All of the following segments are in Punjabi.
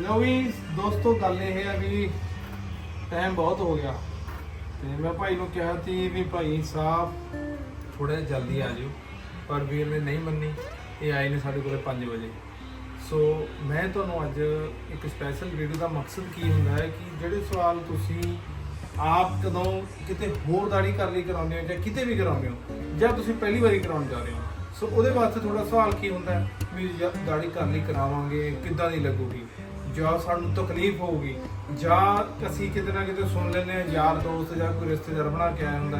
ਲਓ ਵੀ ਦੋਸਤੋ, ਗੱਲ ਇਹ ਹੈ ਵੀ ਟਾਈਮ ਬਹੁਤ ਹੋ ਗਿਆ। ਤੇ ਮੈਂ ਭਾਈ ਨੂੰ ਕਿਹਾ ਸੀ ਵੀ ਭਾਈ ਸਾਹਿਬ ਥੋੜਾ ਜਲਦੀ ਆ ਜਿਓ। ਪਰ ਵੀਰ ਨੇ ਨਹੀਂ ਮੰਨੀ, ਇਹ ਆਏ ਨੇ ਸਾਡੇ ਕੋਲੇ 5 ਵਜੇ। ਸੋ ਮੈਂ ਤੁਹਾਨੂੰ ਅੱਜ ਇੱਕ ਸਪੈਸ਼ਲ ਵੀਡੀਓ ਦਾ ਮਕਸਦ ਕੀ ਹੁੰਦਾ ਹੈ ਕਿ ਜਿਹੜੇ ਸਵਾਲ ਤੁਸੀਂ ਆਪ ਕਦੋਂ ਕਿਤੇ ਹੋਰ ਦਾੜੀ ਕਰ ਲਈ ਕਰਾਉਂਦੇ ਹੋ ਜਾਂ ਕਿਤੇ ਵੀ ਕਰਾਉਂਦੇ ਹੋ, ਜਾਂ ਤੁਸੀਂ ਪਹਿਲੀ ਵਾਰੀ ਕਰਾਉਣ ਜਾ ਰਹੇ ਹੋ ਸੋ ਉਹਦੇ ਵਾਸਤੇ ਥੋੜਾ ਸਵਾਲ ਕੀ ਹੁੰਦਾ ਹੈ? ਵੀ ਯਾਰ ਦਾੜੀ ਕਰ ਲਈ ਕਰਾਵਾਂਗੇ, ਕਿੱਦਾਂ ਦੀ ਲੱਗੂਗੀ? ਜਾਂ ਸਾਨੂੰ ਤਕਲੀਫ ਹੋਊਗੀ ਜਾਂ ਅਸੀਂ ਕਿਤੇ ਨਾ ਕਿਤੇ ਸੁਣ ਲੈਂਦੇ ਹਾਂ ਯਾਰ ਦੋਸਤ ਜਾਂ ਕੋਈ ਰਿਸ਼ਤੇਦਾਰ ਬਣਾ ਕੇ ਆਇਆ ਹੁੰਦਾ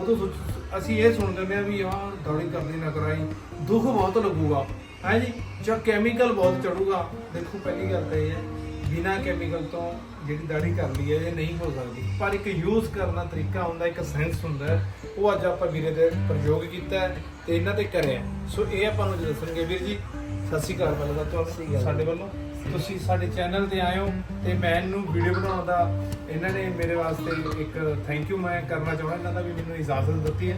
ਉਦੋਂ ਸੋਚ- ਅਸੀਂ ਇਹ ਸੁਣ ਲੈਂਦੇ ਹਾਂ ਵੀ ਯਾਰ ਦਾੜੀ ਕਰਨੀ ਨਾ ਕਰਾਈ ਦੁੱਖ ਬਹੁਤ ਲੱਗੂਗਾ ਹੈ ਜੀ? ਜਾਂ ਕੈਮੀਕਲ ਬਹੁਤ ਚੜੂਗਾ। ਦੇਖੋ ਪਹਿਲੀ ਗੱਲ ਤਾਂ ਇਹ ਹੈ ਬਿਨਾ ਕੈਮੀਕਲ ਤੋਂ ਜਿਹੜੀ ਦਾੜੀ ਕਰ ਲਈ ਹੈ ਇਹ ਨਹੀਂ ਹੋ ਸਕਦੀ। ਪਰ ਇੱਕ ਯੂਜ਼ ਕਰਨ ਦਾ ਤਰੀਕਾ ਹੁੰਦਾ ਇੱਕ ਸੈਂਸ ਹੁੰਦਾ ਹੈ, ਉਹ ਅੱਜ ਆਪਾਂ ਵੀਰੇ ਦੇ ਪ੍ਰਯੋਗ ਕੀਤਾ ਹੈ ਤੇ ਇਹਨਾਂ ਤੇ ਕਰਿਆ ਸੋ ਇਹ ਆਪਾਂ ਨੂੰ ਦੱਸਣਗੇ। ਵੀਰ ਜੀ ਸਤਿ ਸ਼੍ਰੀ ਅਕਾਲ ਪਹਿਲਾਂ ਤਾਂ ਤੁਹਾਨੂੰ ਸਾਡੇ ਵੱਲੋਂ। ਤੁਸੀਂ ਸਾਡੇ ਚੈਨਲ ਤੇ ਆਏ ਹੋ ਤੇ ਮੈਂ ਇਹਨੂੰ ਵੀਡੀਓ ਬਣਾਉਣ ਦਾ ਇਹਨਾਂ ਨੇ ਮੇਰੇ ਵਾਸਤੇ ਇੱਕ ਥੈਂਕ ਯੂ ਮੈਂ ਕਰਨਾ ਚਾਹੁੰਦਾ, ਇਹਨਾਂ ਦਾ ਵੀ ਮੈਨੂੰ ਇਜਾਜ਼ਤ ਦਿੱਤੀ ਹੈ।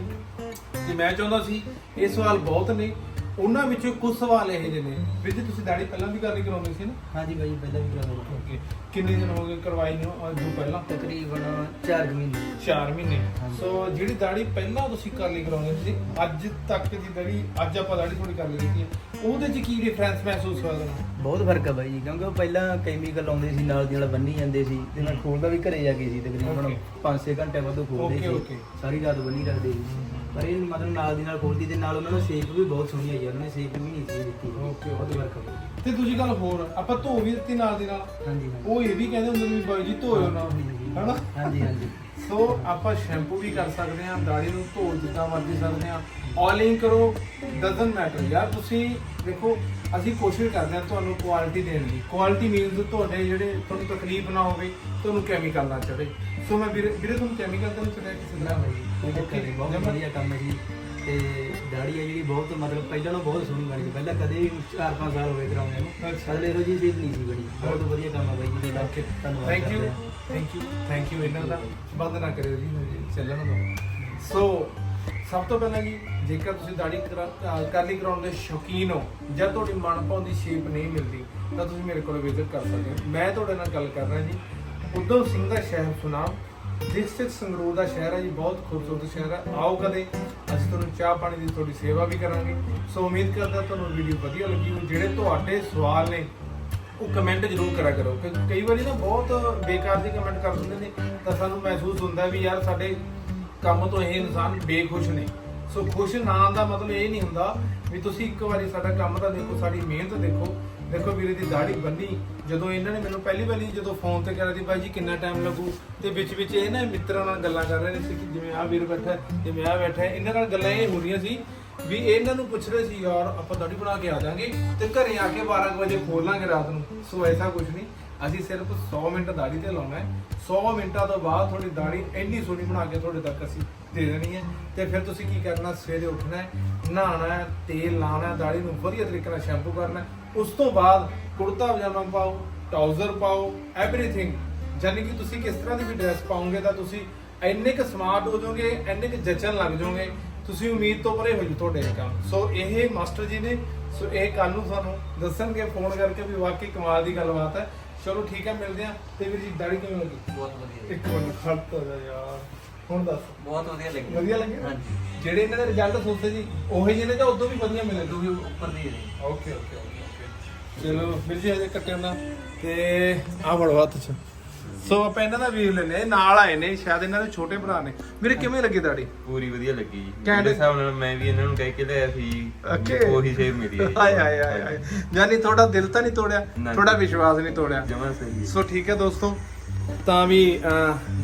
ਤੇ ਮੈਂ ਚਾਹੁੰਦਾ ਸੀ, ਇਹ ਸਵਾਲ ਬਹੁਤ ਨੇ ਉਹਨਾਂ ਵਿੱਚੋਂ ਕੁਝ ਸਵਾਲ ਇਹ ਜਿਹੇ ਨੇ। ਵੀਰ ਜੀ ਤੁਸੀਂ ਦਾੜੀ ਪਹਿਲਾਂ ਵੀ ਕਰਨੀ ਕਰਾਉਂਦੇ ਸੀ ਨਾ? ਹਾਂਜੀ ਬਾਈ ਪਹਿਲਾਂ ਵੀ ਕਰਾ ਲਓ ਓਕੇ। ਕਿੰਨੇ ਦਿਨ ਹੋ ਗਏ ਕਰਵਾਈ ਨੂੰ? ਅੱਜ ਤੋਂ ਪਹਿਲਾਂ? ਤਕਰੀਬਨ 4 ਮਹੀਨੇ। 4 ਮਹੀਨੇ। ਹਾਂਜੀ। ਸੋ ਜਿਹੜੀ ਦਾੜੀ ਪਹਿਲਾਂ ਤੁਸੀਂ ਕਰ ਲਈ ਕਰਾਉਂਦੇ ਸੀ ਅੱਜ ਤੱਕ ਦੀ ਦਾੜੀ ਅੱਜ ਆਪਾਂ ਦਾੜੀ ਥੋੜੀ ਕਰ ਲਈ ਹੈ ਉਹਦੇ 'ਚ ਕੀ ਡਿਫਰੈਂਸ ਮਹਿਸੂਸ ਹੋਇਆ ਤੁਹਾਨੂੰ? ਬਹੁਤ ਫ਼ਰਕ ਆ ਬਾਈ ਜੀ ਕਿਉਂਕਿ ਉਹ ਪਹਿਲਾਂ ਕੈਮੀਕਲ ਆਉਂਦੇ ਸੀ ਨਾਲ ਦੀ ਨਾਲ ਬੰਨੀ ਜਾਂਦੇ ਸੀ ਤੇ ਮੈਂ ਖੋਲਦਾ ਵੀ ਘਰੇ ਜਾ ਕੇ ਸੀ ਤਕਰੀਬਨ Okay. 5-6 ਘੰਟੇ ਬਾਅਦ ਉਹ ਖੋਲਦੇ Okay, ਸੀ। okay. ਸਾਰੀ ਰਾਤ ਬੰਨੀ ਰੱਖਦੇ ਸੀ। ਪਰ ਇਹ ਮਤਲਬ ਨਾਲ ਦੀ ਨਾਲ ਖੋਲਦੀ ਤੇ ਨਾਲ ਉਹਨਾਂ ਨੂੰ ਸ਼ੇਪ ਵੀ ਬਹੁਤ ਸੋਹਣੀ ਆਈ ਉਹਨਾਂ ਨੇ ਸ਼ੇਪ ਵੀ ਨਹੀਂ ਸੀ ਦਿੱਤੀ। Okay, ਬਹੁਤ okay. ਆ। ਬਾਈ। ਤੇ ਦੂਜੀ ਗੱਲ ਹੋਰ ਆਪਾਂ ਧੋ ਵੀ ਦਿੱਤੀ ਨਾਲ ਦੀ ਨਾਲ। ਹਾਂਜੀ ਹਾਂਜੀ। ਉਹ ਇਹ ਵੀ ਕਹਿੰਦੇ ਹੁੰਦੇ ਨੇ ਵੀ ਬਾਈ ਜੀ ਧੋਇਓ ਨਾ ਹਨਾ? ਹਾਂਜੀ ਹਾਂਜੀ। ਸੋ ਆਪਾਂ ਸ਼ੈਂਪੂ ਵੀ ਕਰ ਸਕਦੇ ਹਾਂ ਦਾੜੀ ਨੂੰ ਧੋ ਜਿੱਦਾਂ ਮਰਜ਼ੀ ਸਕਦੇ ਹਾਂ। ਆਇਲਿੰਗ ਕਰੋ ਡਸਨਟ ਮੈਟਰ ਯਾਰ ਤੁਸੀਂ ਦੇਖੋ ਅਸੀਂ ਕੋਸ਼ਿਸ਼ ਕਰਦੇ ਹਾਂ ਤੁਹਾਨੂੰ ਕੁਆਲਿਟੀ ਦੇਣ ਦੀ। ਕੁਆਲਿਟੀ ਮੀਨਸ ਤੁਹਾਡੇ ਜਿਹੜੇ ਤੁਹਾਨੂੰ ਤਕਲੀਫ ਨਾ ਹੋਵੇ ਤੁਹਾਨੂੰ ਕੈਮੀਕਲ ਨਾ ਚੜੇ ਸੋ ਮੈਂ ਵੀਰੇ ਵੀਰੇ ਤੁਹਾਨੂੰ ਕੈਮੀਕਲ ਤਾਂ ਨਹੀਂ ਚੜਿਆ ਕਿਸੇ ਨਾ ਦਾ ਬਾਈ ਕੋਈ ਚੱਕਰ ਨਹੀਂ ਬਹੁਤ ਵਧੀਆ ਕੰਮ ਹੈ ਜੀ। ਤੇ ਦਾੜੀ ਹੈ ਜਿਹੜੀ ਬਹੁਤ ਮਤਲਬ ਪਹਿਲਾਂ ਨਾਲੋਂ ਬਹੁਤ ਸੋਹਣੀ ਬਣੀ ਪਹਿਲਾਂ ਕਦੇ ਵੀ 4-5 ਸਾਲ ਹੋਏ ਕਰਾਉਂਦੇ ਨੂੰ। ਅੱਛਾ। ਅਗਲੇ ਰੋਜ਼ ਹੀ ਸ਼ੇਪ ਨਹੀਂ ਸੀ ਬਣੀ। ਬਹੁਤ ਵਧੀਆ ਕੰਮ ਹੈ ਬਾਈ ਜੀ ਤੁਹਾਡਾ। ਧੰਨਵਾਦ thank you. Thank you thank you ਇਹਨਾਂ ਦਾ। ਬੰਦ ਨਾ ਕਰਿਓ ਜੀ ਚੱਲਣ ਦੋ ਸੋ ਸਭ ਤੋਂ ਪਹਿਲਾਂ ਜੀ ਜੇਕਰ ਤੁਸੀਂ ਦਾੜੀ ਕਰਲੀ ਕਰਾਉਣ ਦੇ ਸ਼ੌਕੀਨ ਹੋ ਜਾਂ ਤੁਹਾਡੀ ਮਨਪਾਉਂਦੀ ਸ਼ੇਪ ਨਹੀਂ ਮਿਲਦੀ ਤਾਂ ਤੁਸੀਂ ਮੇਰੇ ਕੋਲ ਵਿਜ਼ਿਟ ਕਰ ਸਕਦੇ ਹੋ। ਮੈਂ ਤੁਹਾਡੇ ਨਾਲ ਗੱਲ ਕਰ ਰਿਹਾ ਜੀ। ਉਦੋਂ ਸਿੰਘ ਦਾ ਸ਼ਹਿਰ ਸੁਨਾਮ ਡਿਸਟ੍ਰਿਕਟ ਸੰਗਰੂਰ ਦਾ ਸ਼ਹਿਰ ਹੈ ਜੀ, ਬਹੁਤ ਖੂਬਸੂਰਤ ਸ਼ਹਿਰ ਹੈ। ਆਓ ਕਦੇ ਅਸੀਂ ਤੁਹਾਨੂੰ ਚਾਹ ਪਾਣੀ ਦੀ ਤੁਹਾਡੀ ਸੇਵਾ ਵੀ ਕਰਾਂਗੇ। ਸੋ ਉਮੀਦ ਕਰਦਾ ਤੁਹਾਨੂੰ ਵੀਡੀਓ ਵਧੀਆ ਲੱਗੀ ਹੋ ਜਿਹੜੇ ਤੁਹਾਡੇ ਸਵਾਲ ਨੇ, ਉਹ ਕਮੈਂਟ ਜ਼ਰੂਰ ਕਰਿਆ ਕਰੋ। ਕਿ ਕਈ ਵਾਰੀ ਨਾ ਬਹੁਤ ਬੇਕਾਰ ਦੀ ਕਮੈਂਟ ਕਰ ਦਿੰਦੇ ਨੇ, ਤਾਂ ਸਾਨੂੰ ਮਹਿਸੂਸ ਹੁੰਦਾ ਵੀ ਯਾਰ ਸਾਡੇ ਕੰਮ ਤੋਂ ਇਹ ਇਨਸਾਨ ਬੇਖੁਸ਼ ਨੇ। ਸੋ ਖੁਸ਼ ਨਾ ਦਾ ਮਤਲਬ ਇਹ ਨਹੀਂ ਹੁੰਦਾ ਵੀ ਤੁਸੀਂ ਇੱਕ ਵਾਰੀ ਸਾਡਾ ਕੰਮ ਤਾਂ ਦੇਖੋ, ਸਾਡੀ ਮਿਹਨਤ ਦੇਖੋ। ਦੇਖੋ ਵੀਰੇ ਦੀ ਦਾੜੀ ਬੰਨੀ, ਜਦੋਂ ਇਹਨਾਂ ਨੇ ਮੈਨੂੰ ਪਹਿਲੀ ਵਾਰੀ ਜਦੋਂ ਫੋਨ ਤੇ ਕਰਿਆ ਸੀ, ਭਾਈ ਜੀ, ਕਿੰਨਾ ਟਾਈਮ ਲੱਗੂ? ਤੇ ਵਿੱਚ ਵਿੱਚ ਇਹ ਨਾ ਮਿੱਤਰਾਂ ਨਾਲ ਗੱਲਾਂ ਕਰ ਰਹੇ ਸੀ ਕਿ ਜਿਵੇਂ ਆਹ ਵੀਰ ਬੈਠਾ ਜਿਵੇਂ ਆਹ ਬੈਠਾ ਇਹਨਾਂ ਨਾਲ ਗੱਲਾਂ ਇਹ ਹੋ ਰਹੀਆਂ ਸੀ ਵੀ ਇਹਨਾਂ ਨੂੰ ਪੁੱਛ ਰਹੇ ਸੀ, ਯਾਰ, ਆਪਾਂ ਦਾੜੀ ਬਣਾ ਕੇ ਆ ਜਾਾਂਗੇ ਤੇ ਘਰੇ ਆ ਕੇ 12 ਕੁ ਵਜੇ ਖੋਲਾਂਗੇ ਰਾਤ ਨੂੰ। ਸੋ ਐਸਾ ਕੁਝ ਨਹੀਂ। ਅਸੀਂ ਸਿਰਫ 100 ਮਿੰਟ ਦਾੜੀ ਤੇ ਲਾਉਣਾ ਹੈ। 100 ਮਿੰਟਾਂ ਤੋਂ ਬਾਅਦ ਤੁਹਾਡੀ ਦਾੜੀ ਇੰਨੀ ਸੋਹਣੀ ਬਣਾ ਕੇ ਤੁਹਾਡੇ ਤੱਕ ਅਸੀਂ ਦੇ ਦੇਣੀ ਹੈ। ਤੇ ਫਿਰ ਤੁਸੀਂ ਕੀ ਕਰਨਾ, ਸਵੇਰੇ ਉੱਠਣਾ ਹੈ, ਨਹਾਉਣਾ ਹੈ, ਤੇਲ ਲਾਉਣਾ ਹੈ, ਦਾੜੀ ਨੂੰ ਵਧੀਆ ਤਰੀਕੇ ਨਾਲ ਸ਼ੈਂਪੂ ਕਰਨਾ ਹੈ। ਉਸ ਤੋਂ ਬਾਅਦ ਕੁੜਤਾ ਪਜਾਮਾ ਪਾਓ ਟਰਾਊਜ਼ਰ ਪਾਓ ਐਵਰੀਥਿੰਗ ਯਾਨੀ ਕਿ ਤੁਸੀਂ ਕਿਸ ਤਰ੍ਹਾਂ ਦੀ ਵੀ ਡਰੈਸ ਪਾਓਗੇ ਤਾਂ ਤੁਸੀਂ ਇੰਨੇ ਕੁ ਸਮਾਰਟ ਹੋ ਜਾਓਗੇ, ਇੰਨੇ ਕੁ ਜਚਣ ਲੱਗ ਜਾਓਗੇ। ਤੁਸੀਂ ਉਮੀਦ ਤੋਂ ਪਰੇ ਹੋ ਜੂ ਤੁਹਾਡੇ ਕੰਮ। ਸੋ ਇਹ ਮਾਸਟਰ ਜੀ ਨੇ, ਸੋ ਇਹ ਕੱਲ ਨੂੰ ਸਾਨੂੰ ਦੱਸਣਗੇ, ਫੋਨ ਕਰਕੇ ਵੀ ਵਾਕਈ ਕਮਾਲ ਦੀ ਗੱਲਬਾਤ ਹੈ। ਚਲੋ ਠੀਕ ਹੈ ਮਿਲਦੇ ਆ ਤੇ ਵੀਰ ਜੀ ਦਾੜੀ ਕਿਵੇਂ ਲੱਗੀ? ਬਹੁਤ ਵਧੀਆ। ਇੱਕ ਮਿੰਟ ਖੜਤ ਹੋ ਜਾ ਯਾਰ। ਹੁਣ ਦੱਸ। ਬਹੁਤ ਵਧੀਆ ਲੱਗੀ। ਵਧੀਆ ਲੱਗੇ? ਹਾਂਜੀ। ਜਿਹੜੇ ਇਹਨਾਂ ਦੇ ਰਿਜ਼ਲਟ ਸੋਚਦੇ ਜੀ ਉਹੇ ਜਿਹੇ ਨੇ ਜਾਂ ਉਦੋਂ ਵੀ ਵਧੀਆ ਮਿਲੇ? ਤੂੰ ਵੀ ਉੱਪਰ ਦੀ ਹੈ ਓਕੇ ਓਕੇ ਓਕੇ ਓਕੇ ਚਲੋ ਵੀਰ ਜੀ ਹਜੇ ਕੱਟਿਆ ਨਾ। ਤੇ ਆ ਫੜੋ ਹੱਥ ਚ। ਸੋ ਆਪਾਂ ਇਹਨਾਂ ਦਾ ਵੀਰ ਲੈਨੇ ਨਾਲ ਆਏ ਨੇ ਸ਼ਾਇਦ ਇਹਨਾਂ ਦੇ ਛੋਟੇ ਭਰਾ ਨੇ। ਵੀਰੇ ਕਿਵੇਂ ਲੱਗੀ ਦਾੜੀ ਪੂਰੀ ਵਧੀਆ ਲੱਗੀ ਜੀ। ਮੇਰੇ ਹਿਸਾਬ ਨਾਲ ਮੈਂ ਵੀ ਇਹਨਾਂ ਨੂੰ ਕਹਿ ਕੇ ਲਿਆ ਸੀ Okay. ਉਹੀ ਸ਼ੇਪ ਮਿਲੀ ਹੈ ਹਾਏ ਹਾਏ ਹਾਏ ਯਾਨੀ ਤੁਹਾਡਾ ਦਿਲ ਤਾਂ ਨਹੀਂ ਤੋੜਿਆ। ਤੁਹਾਡਾ ਵਿਸ਼ਵਾਸ ਨਹੀਂ ਤੋੜਿਆ। ਜਮਾ ਸਹੀ ਸੋ ਠੀਕ ਹੈ ਦੋਸਤੋ ਤਾਂ ਵੀ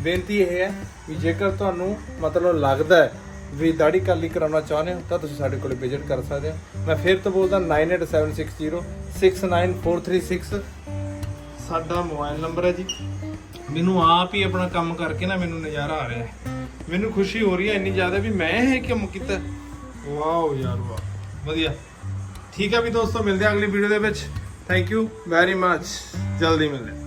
ਬੇਨਤੀ ਇਹ ਹੈ ਵੀ ਜੇਕਰ ਤੁਹਾਨੂੰ ਮਤਲਬ ਲੱਗਦਾ ਹੈ ਵੀ ਦਾੜੀ ਕਾਲੀ ਕਰਾਉਣਾ ਚਾਹੁੰਦੇ ਹੋ ਤਾਂ ਤੁਸੀਂ ਸਾਡੇ ਕੋਲ ਵਿਜ਼ਿਟ ਕਰ ਸਕਦੇ ਹੋ। ਮੈਂ ਫਿਰ ਤੋਂ ਬੋਲਦਾ 9876069436 ਸਾਡਾ ਮੋਬਾਈਲ ਨੰਬਰ ਹੈ ਜੀ। ਮੈਨੂੰ ਆਪ ਹੀ ਆਪਣਾ ਕੰਮ ਕਰਕੇ ਨਾ ਮੈਨੂੰ ਨਜ਼ਾਰਾ ਆ ਰਿਹਾ ਹੈ। ਮੈਨੂੰ ਖੁਸ਼ੀ ਹੋ ਰਹੀ ਹੈ ਇੰਨੀ ਜ਼ਿਆਦਾ ਵੀ ਮੈਂ ਇਹ ਕੰਮ ਕੀਤਾ ਵਾਓ ਯਾਰ ਵਾਹ ਵਧੀਆ। ਠੀਕ ਹੈ ਵੀ ਦੋਸਤੋ ਮਿਲਦੇ ਹਾਂ ਅਗਲੀ ਵੀਡੀਓ ਦੇ ਵਿੱਚ। ਥੈਂਕ ਯੂ ਵੈਰੀ ਮੱਚ ਜਲਦੀ ਮਿਲਦੇ।